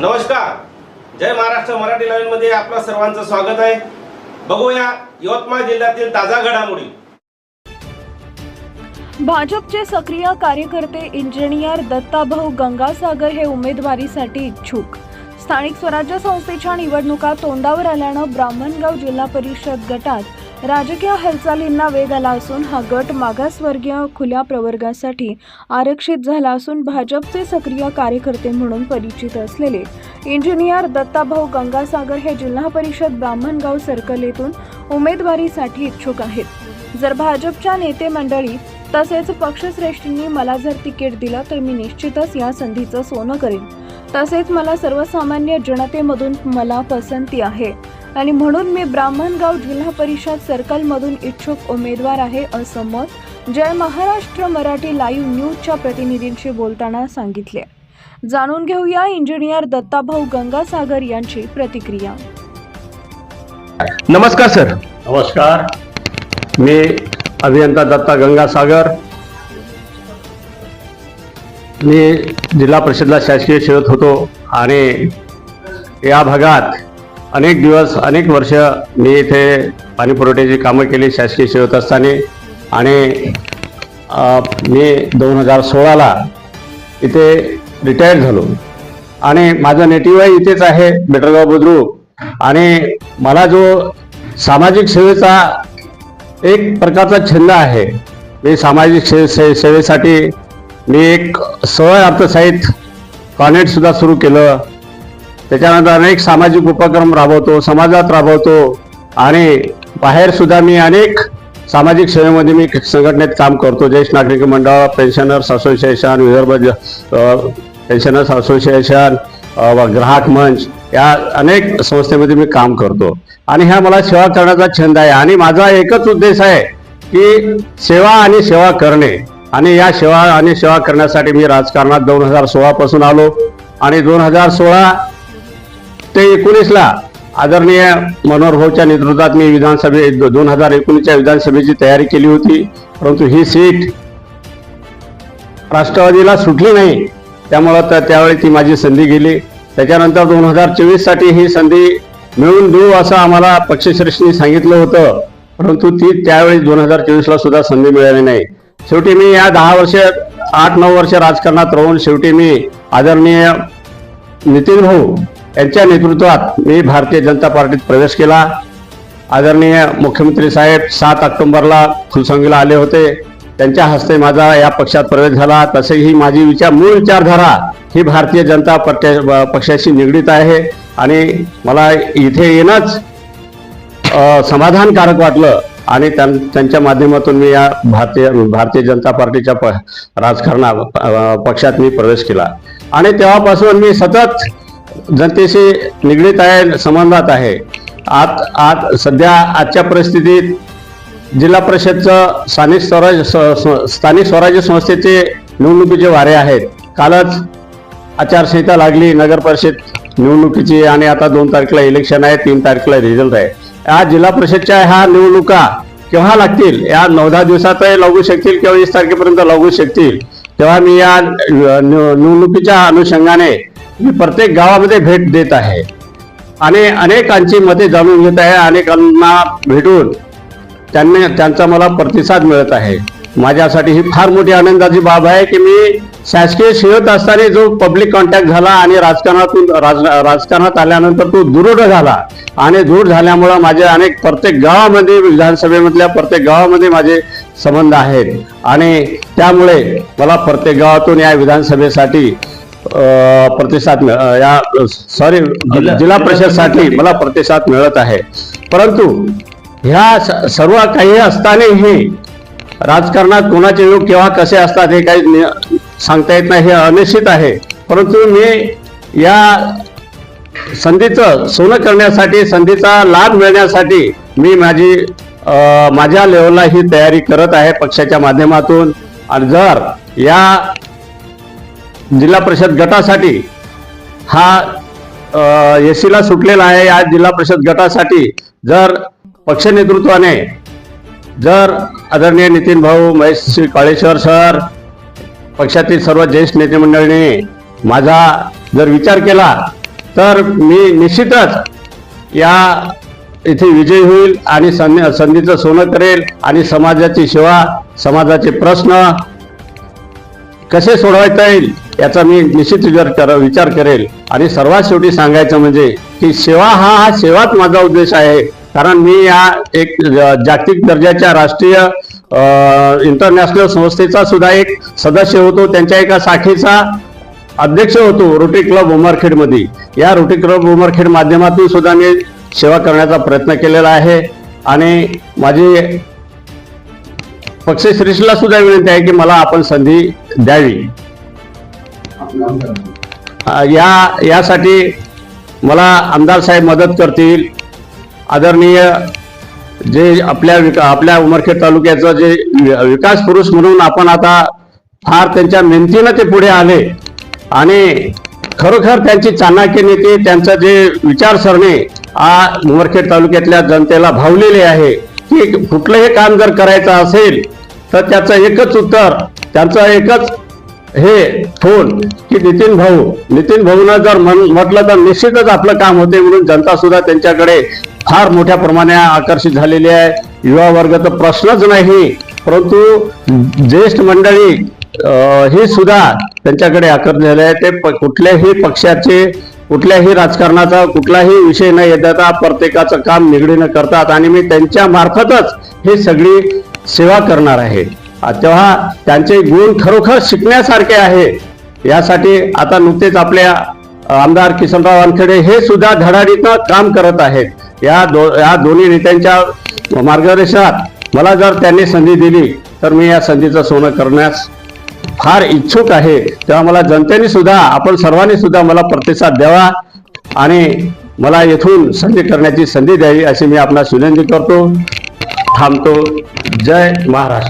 नमस्कार. जय महाराष्ट्र मराठी लाईव्हमध्ये आपलं सर्वांचं स्वागत आहे. बघूया यवतमाळ जिल्ह्यातील ताजा घडामोडी. भाजपचे सक्रिय कार्यकर्ते इंजिनियर दत्ताभाऊ गंगासागर हे उमेदवारीसाठी इच्छुक. स्थानिक स्वराज्य संस्थेच्या निवडणुका तोंडावर आल्यानं ब्राह्मणगाव जिल्हा परिषद गटात राजकीय हालचालींना वेग आला असून हा गट मागासवर्गीय खुल्या प्रवर्गासाठी आरक्षित झाला असून भाजपचे सक्रिय कार्यकर्ते म्हणून परिचित असलेले. इंजिनियर दत्ताभाऊ गंगासागर हे जिल्हा परिषद ब्राह्मणगाव सर्कल येथून उमेदवारीसाठी इच्छुक आहेत. जर भाजपच्या नेते मंडळी तसेच पक्षश्रेष्ठींनी मला जर तिकीट दिलं तर मी निश्चितच या संधीचं सोनं करेन. तसेच मला सर्वसामान्य जनतेमधून मला पसंती आहे. आणि म्हणून मी ब्राह्मणगाव जिल्हा परिषद सर्कलमधून इच्छुक उमेदवार आहे असं मत जय महाराष्ट्र मराठी लाईव्ह न्यूजच्या प्रतिनिधींशी बोलताना सांगितले. जाणून घेऊया इंजिनियर दत्ताभाऊ गंगासागर यांची प्रतिक्रिया. नमस्कार सर नमस्कार. मी अभियंता दत्ता गंगासागर. मी जिल्हा परिषदला शासकीय सेवत होतो आणि या भागात अनेक दिवस अनेक वर्ष मी इथे पाणी पुरवठ्याची कामं केली शासकीय सेवत असताना. आणि मी दोन हजार सोळाला इथे रिटायर झालो. आणि माझं नेटिव्ह आहे इथेच आहे बेटरगाव बुद्रुक. आणि मला जो सामाजिक सेवेचा एक प्रकारचा छंद आहे मी सामाजिक से, से सेवेसाठी मी एक सवय अर्थसहित कॉन्व्हेंट सुद्धा सुरू केलं. त्याच्यानंतर अनेक सामाजिक उपक्रम राबवतो समाजात राबवतो आणि बाहेर सुद्धा मी अनेक सामाजिक सेवेमध्ये मी संघटनेत काम करतो. ज्येष्ठ नागरिक मंडळ pensioners association Vidarbha pensioners association व ग्राहक मंच या अनेक संस्थेमध्ये मी काम करतो. आणि ह्या मला सेवा करण्याचा छंद आहे. आणि माझा एकच उद्देश आहे की सेवा आणि सेवा करणे. आणि या सेवा आणि सेवा करण्यासाठी मी राजकारणात दोन हजार सोळापासून आलो. आणि दोन हजार सोळा ते एकोणीसला आदरणीय मनोहर भाऊच्या नेतृत्वात मी विधानसभे दोन हजार एकोणीसच्या विधानसभेची तयारी केली होती. परंतु ही सीट राष्ट्रवादीला सुटली नाही. त्यामुळं तर त्यावेळी ती माझी संधी गेली. त्याच्यानंतर दोन हजार चोवीससाठी ही संधी मिळून देऊ असं आम्हाला पक्षश्रेष्ठींनी सांगितलं होतं. परंतु ती त्यावेळी दोन हजार चोवीसला सुद्धा संधी मिळाली नाही. शेवटी मी या दहा वर्ष आठ नऊ वर्ष राजकारणात राहून शेवटी मी आदरणीय नितीन भाऊ यांच्या नेतृत्वात मी भारतीय जनता पार्टीत प्रवेश केला. आदरणीय मुख्यमंत्री साहेब सात ऑक्टोंबरला फुलसंगीला आले होते. त्यांच्या हस्ते माझा या पक्षात प्रवेश झाला. तसेही माझी विचार मूळ विचारधारा ही भारतीय जनता पक्ष- पक्षाशी निगडीत आहे आणि मला इथे येणंच समाधानकारक वाटलं आणि त्यां- त्यांच्या माध्यमातून मी या भारतीय भारतीय जनता पार्टीच्या प राजकारणा पक्षात मी प्रवेश केला. आणि तेव्हापासून मी सतत जनतेशी निगडीत आहे संबंधात आहे. आत आत सध्या आजच्या परिस्थितीत जिल्हा परिषदचं स्थानिक स्वराज्य स्थानिक स्वराज्य संस्थेचे निवडणुकीचे वारे आहेत. कालच आचारसंहिता लागली नगर परिषद निवडणुकीची आणि आता दोन तारखेला इलेक्शन आहे तीन तारखेला रिझल्ट आहे. या जिल्हा परिषदच्या ह्या निवडणुका केव्हा लागतील? या नऊ दहा दिवसातही लागू शकतील किंवा वीस तारखेपर्यंत लागू शकतील? तेव्हा मी या निवडणुकीच्या अनुषंगाने मी प्रत्येक गावामध्ये भेट देत आहे. आणि अनेकांची मते जाणून घेत आहे. अनेकांना भेटून त्यांनी त्यांचा मला प्रतिसाद मिळत आहे. माझ्यासाठी ही फार मोठी आनंदाची बाब आहे की मी शासकीय सेवत असताना जो पब्लिक कॉन्टॅक्ट झाला आणि राजकारणातून राज राजकारणात आल्यानंतर तो दृढ झाला आणि दृढ झाल्यामुळं माझे अनेक प्रत्येक गावामध्ये विधानसभेमधल्या प्रत्येक गावामध्ये माझे संबंध आहेत. आणि त्यामुळे मला प्रत्येक गावातून या विधानसभेसाठी प्रतिसाद या सॉरी जिल्हा परिषदसाठी मला प्रतिसाद मिळत आहे. परंतु ह्या सर्व काही असतानाही राजकारणात कोणाचे योग केव्हा कसे असतात हे काही सांगता येत नाही हे अनिश्चित आहे. परंतु मी या संधीचं सोनं करण्यासाठी संधीचा लाभ मिळण्यासाठी मी माझी माझ्या लेवलला ही तयारी करत आहे पक्षाच्या माध्यमातून. आणि जर या जिल्हा परिषद गटासाठी हा एसीला सुटलेला आहे. या जिल्हा परिषद गटासाठी जर पक्ष नेतृत्वाने जर आदरणीय नितीन भाऊ महेश श्री काळेश्वर सर पक्षातील सर्व ज्येष्ठ नेतेमंडळीने माझा जर विचार केला तर मी निश्चितच या इथे विजय होईल आणि संधी संधीचं सोनं करेल आणि समाजाची सेवा समाजाचे प्रश्न कसे सोडवता येईल याचा मी निश्चित विचार कर विचार करेल. आणि सर्वात शेवटी सांगायचं म्हणजे की सेवा हा हा सेवाच माझा उद्देश आहे. कारण मी या एक जागतिक दर्जाच्या राष्ट्रीय इंटरनॅशनल संस्थेचा सुद्धा एक सदस्य होतो. त्यांच्या एका शाखेचा अध्यक्ष होतो रोटरी क्लब उमरखेडमध्ये. या रोटरी क्लब उमरखेड माध्यमातून सुद्धा मी सेवा करण्याचा प्रयत्न केलेला आहे. आणि माझी पक्षश्रेष्ठीला सुद्धा विनंती आहे की मला आपण संधी द्यावी. या यासाठी मला आमदार साहेब मदत करतील. आदरणीय जे आपल्या विका आपल्या उमरखेड तालुक्याचं जे विकास पुरुष म्हणून आपण आता फार त्यांच्या मेहनतीनं ते पुढे आले आणि खरोखर त्यांची चाणक्य नेते त्यांचं जे विचारसरणी आ उमरखेड तालुक्यातल्या जनतेला भावलेले आहे की कुठलंही काम जर करायचं असेल तर त्याचं एकच उत्तर त्यांचं एकच हे फोन की नितीन भाऊ. नितीन भाऊनं जर म्हटलं तर निश्चितच आपलं काम होते म्हणून जनता सुद्धा त्यांच्याकडे फार मोठ्या प्रमाणे आकर्षित झालेली आहे. युवा वर्ग तर प्रश्नच नाही परंतु ज्येष्ठ मंडळी ही सुद्धा त्यांच्याकडे आकर्षित झाले आहे. ते प- कुठल्याही पक्षाचे कुठल्याही राजकारणाचा कुठलाही विषय न येता प्रत्येकाचं काम निगडीनं करतात आणि मी त्यांच्या मार्फतच हे सगळी सेवा करणार आहे. तेव्हा त्यांचे गुण खरोखर शिकण्यासारखे आहे. यासाठी आता नुकतेच आपल्या आमदार किसनराव वानखेडे हे सुद्धा धडाडीतनं काम करत आहेत. या दो या दोन्ही नेत्यांच्या मार्गदर्शनात मला जर त्यांनी संधी दिली तर मी या संधीचं सोनं करण्यास फार इच्छुक आहे. तेव्हा मला जनतेने सुद्धा आपण सर्वांनी सुद्धा मला प्रतिसाद द्यावा आणि मला येथून संधी करण्याची संधी द्यावी अशी मी आपला विनंती करतो. थांबतो. जय महाराष्ट्र.